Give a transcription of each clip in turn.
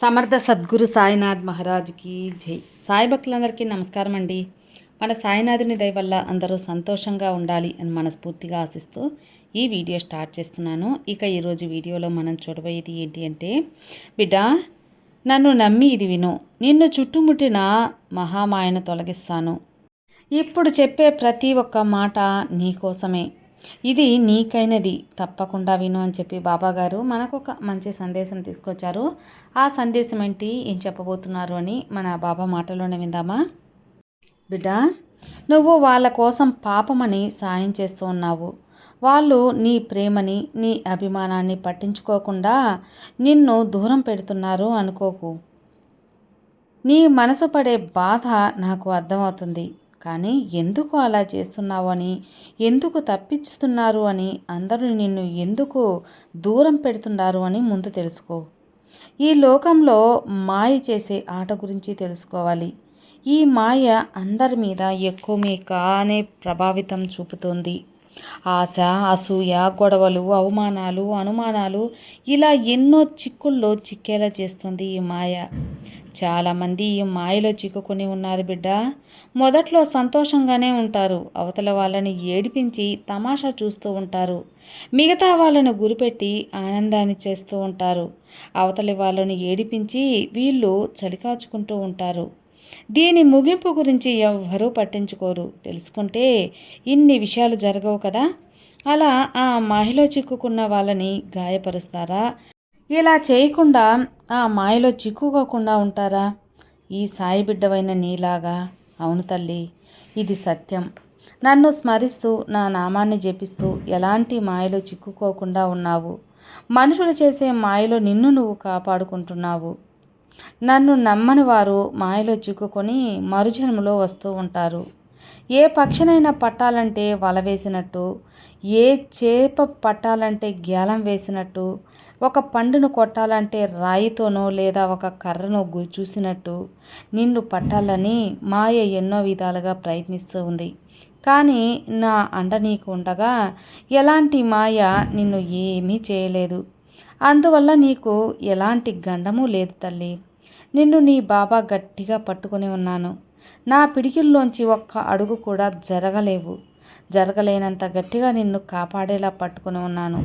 సమర్థ సద్గురు సాయినాథ్ మహారాజ్కి జై. సాయి భక్తులందరికీ నమస్కారం అండి. మన సాయినాథుని దయ వల్ల అందరూ సంతోషంగా ఉండాలి అని మనస్ఫూర్తిగా ఆశిస్తూ ఈ వీడియో స్టార్ట్ చేస్తున్నాను. ఇక ఈరోజు వీడియోలో మనం చూడబోయేది ఏంటి అంటే బిడ్డ నన్ను నమ్మి ఇది విను. నిన్ను చుట్టుముట్టిన మహామాయను తొలగిస్తాను. ఇప్పుడు చెప్పే ప్రతి ఒక్క మాట నీకోసమే ఇది నీకైనది తప్పకుండా విను అని చెప్పి బాబాగారు మనకు ఒక మంచి సందేశం తీసుకొచ్చారు. ఆ సందేశం ఏంటి ఏం చెప్పబోతున్నారు అని మన బాబా మాటలోనే విందామా? బిడ్డ నువ్వు వాళ్ళ కోసం పాపమని సాయం చేస్తూ ఉన్నావు. వాళ్ళు నీ ప్రేమని నీ అభిమానాన్ని పట్టించుకోకుండా నిన్ను దూరం పెడుతున్నారు అనుకోకు. నీ మనసు పడే బాధ నాకు అర్థమవుతుంది. కానీ ఎందుకు అలా చేస్తున్నావని ఎందుకు తప్పించుతున్నారు అని అందరూ నిన్ను ఎందుకు దూరం పెడుతున్నారు అని ముందు తెలుసుకో. ఈ లోకంలో మాయ చేసే ఆట గురించి తెలుసుకోవాలి. ఈ మాయ అందరి మీద ఎక్కువ మీకానే ప్రభావితం చూపుతోంది. ఆశ అసూయ గొడవలు అవమానాలు అనుమానాలు ఇలా ఎన్నో చిక్కుల్లో చిక్కేలా చేస్తుంది ఈ మాయ. చాలామంది ఈ మాయలో చిక్కుకొని ఉన్నారు బిడ్డ. మొదట్లో సంతోషంగానే ఉంటారు. అవతల వాళ్ళని ఏడిపించి తమాషా చూస్తూ ఉంటారు. మిగతా వాళ్ళను గురిపెట్టి ఆనందాన్ని చేస్తూ ఉంటారు. అవతలి వాళ్ళని ఏడిపించి వీళ్ళు చలికాచుకుంటూ ఉంటారు. దీని ముగింపు గురించి ఎవ్వరూ పట్టించుకోరు. తెలుసుకుంటే ఇన్ని విషయాలు జరగవు కదా? అలా ఆ మాయలో చిక్కుకున్న వాళ్ళని గాయపరుస్తారా? ఇలా చేయకుండా ఆ మాయలో చిక్కుకోకుండా ఉంటారా? ఈ సాయి బిడ్డవైన నీలాగా? అవును తల్లి ఇది సత్యం. నన్ను స్మరిస్తూ నా నామాన్ని జపిస్తూ ఎలాంటి మాయలో చిక్కుకోకుండా ఉన్నావు? మనుషులు చేసే మాయలో నిన్ను నువ్వు కాపాడుకుంటున్నావు. నన్ను నమ్మని వారు మాయలో చిక్కుకొని మరుజన్మలో వస్తూ ఉంటారు. ఏ పక్షినైనా పట్టాలంటే వల వేసినట్టు ఏ చేప పట్టాలంటే గ్యాలం వేసినట్టు ఒక పండును కొట్టాలంటే రాయితోనో లేదా ఒక కర్రను చూసినట్టు నిన్ను పట్టాలని మాయ ఎన్నో విధాలుగా ప్రయత్నిస్తూ ఉంది. కానీ నా అండ నీకు ఉండగా ఎలాంటి మాయ నిన్ను ఏమీ చేయలేదు. అందువల్ల నీకు ఎలాంటి గండము లేదు తల్లి. నిన్ను నీ బాబా గట్టిగా పట్టుకుని ఉన్నాను. నా పిడికిల్లోంచి ఒక్క అడుగు కూడా జరగలేవు. జరగలేనంత గట్టిగా నిన్ను కాపాడేలా పట్టుకుని ఉన్నాను.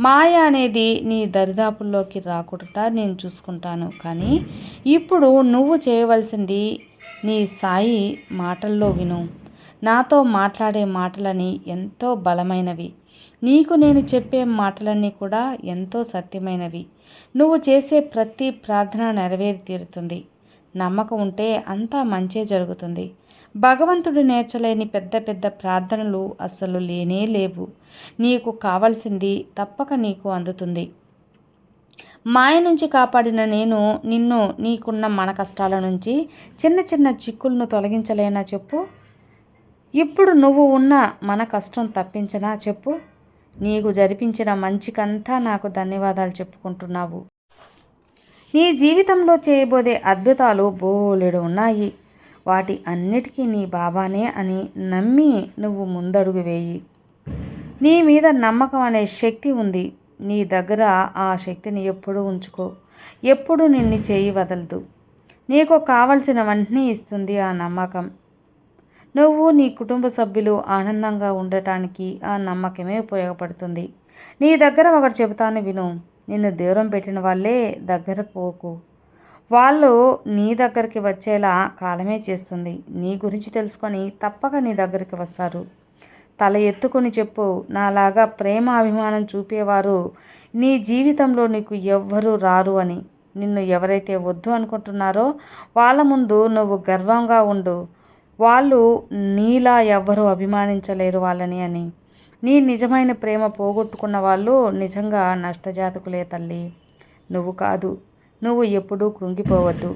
మాయ అనేది నీ దరిదాపుల్లోకి రాకుండా నేను చూసుకుంటాను. కానీ ఇప్పుడు నువ్వు చేయవలసింది నీ సాయి మాటల్లో విను. నాతో మాట్లాడే మాటలని ఎంతో బలమైనవి. నీకు నేను చెప్పే మాటలన్నీ కూడా ఎంతో సత్యమైనవి. నువ్వు చేసే ప్రతి ప్రార్థన నెరవేరి తీరుతుంది. నమ్మకం ఉంటే అంతా మంచే జరుగుతుంది. భగవంతుడు నేర్చలేని పెద్ద పెద్ద ప్రార్థనలు అస్సలు లేనే లేవు. నీకు కావలసింది తప్పక నీకు అందుతుంది. మాయ నుంచి కాపాడిన నేను నిన్ను నీకున్న మన కష్టాల నుంచి చిన్న చిన్న చిక్కులను తొలగించలేనా చెప్పు? ఇప్పుడు నువ్వు ఉన్న మన కష్టం తప్పించనా చెప్పు. నీకు జరిపించిన మంచికంతా నాకు ధన్యవాదాలు చెప్పుకుంటున్నావు. నీ జీవితంలో చేయబోదే అద్భుతాలు బోలెడు ఉన్నాయి. వాటి అన్నిటికీ నీ బాబానే అని నమ్మి నువ్వు ముందడుగు వేయి. నీ మీద నమ్మకం అనే శక్తి ఉంది. నీ దగ్గర ఆ శక్తిని ఎప్పుడూ ఉంచుకో. ఎప్పుడు నిన్ను చేయి వదలదు. నీకు కావలసినవన్నీ ఇస్తుంది ఆ నమ్మకం. నువ్వు నీ కుటుంబ సభ్యులు ఆనందంగా ఉండటానికి ఆ నమ్మకమే ఉపయోగపడుతుంది. నీ దగ్గర ఒకటి చెబుతాను విను. నిన్ను దూరం పెట్టిన వాళ్ళే దగ్గర పోకు. వాళ్ళు నీ దగ్గరికి వచ్చేలా కాలమే చేస్తుంది. నీ గురించి తెలుసుకొని తప్పక నీ దగ్గరికి వస్తారు. తల ఎత్తుకొని చెప్పు నాలాగా ప్రేమ అభిమానం చూపేవారు నీ జీవితంలో నీకు ఎవ్వరూ రారు అని. నిన్ను ఎవరైతే వద్దు అనుకుంటున్నారో వాళ్ళ ముందు నువ్వు గర్వంగా ఉండు. వాళ్ళు నీలా ఎవ్వరూ అభిమానించలేరు వాళ్ళని అని. నీ నిజమైన ప్రేమ పోగొట్టుకున్న వాళ్ళు నిజంగా నష్టజాతకులే తల్లి. నువ్వు కాదు నువ్వు ఎప్పుడూ కృంగిపోవద్దు.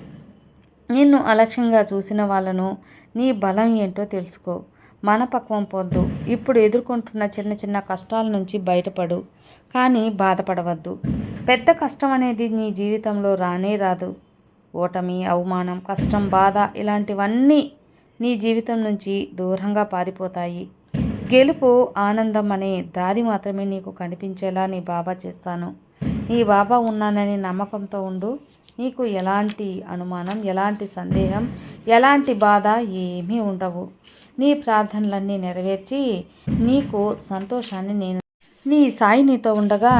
నిన్ను అలక్ష్యంగా చూసిన వాళ్ళను నీ బలం ఏంటో తెలుసుకో. మనపక్వం పొద్దు ఇప్పుడు ఎదుర్కొంటున్న చిన్న చిన్న కష్టాల నుంచి బయటపడు కానీ బాధపడవద్దు. పెద్ద కష్టం అనేది నీ జీవితంలో రానే రాదు. ఓటమి అవమానం కష్టం బాధ ఇలాంటివన్నీ నీ జీవితం నుంచి దూరంగా పారిపోతాయి. గెలుపు ఆనందం అనే దారి మాత్రమే నీకు కనిపించేలా నీ బాబా చేస్తాను. నీ బాబా ఉన్నానని నమ్మకంతో ఉండు. నీకు ఎలాంటి అనుమానం ఎలాంటి సందేహం ఎలాంటి బాధ ఏమీ ఉండవు. నీ ప్రార్థనలన్నీ నెరవేర్చి నీకు సంతోషాన్ని నేను నీ సాయి నీతో ఉండగా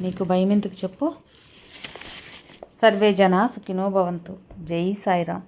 నీకు భయం ఎందుకు చెప్పు? సర్వే జన సుఖినో భవంతు. జై సాయిరామ్.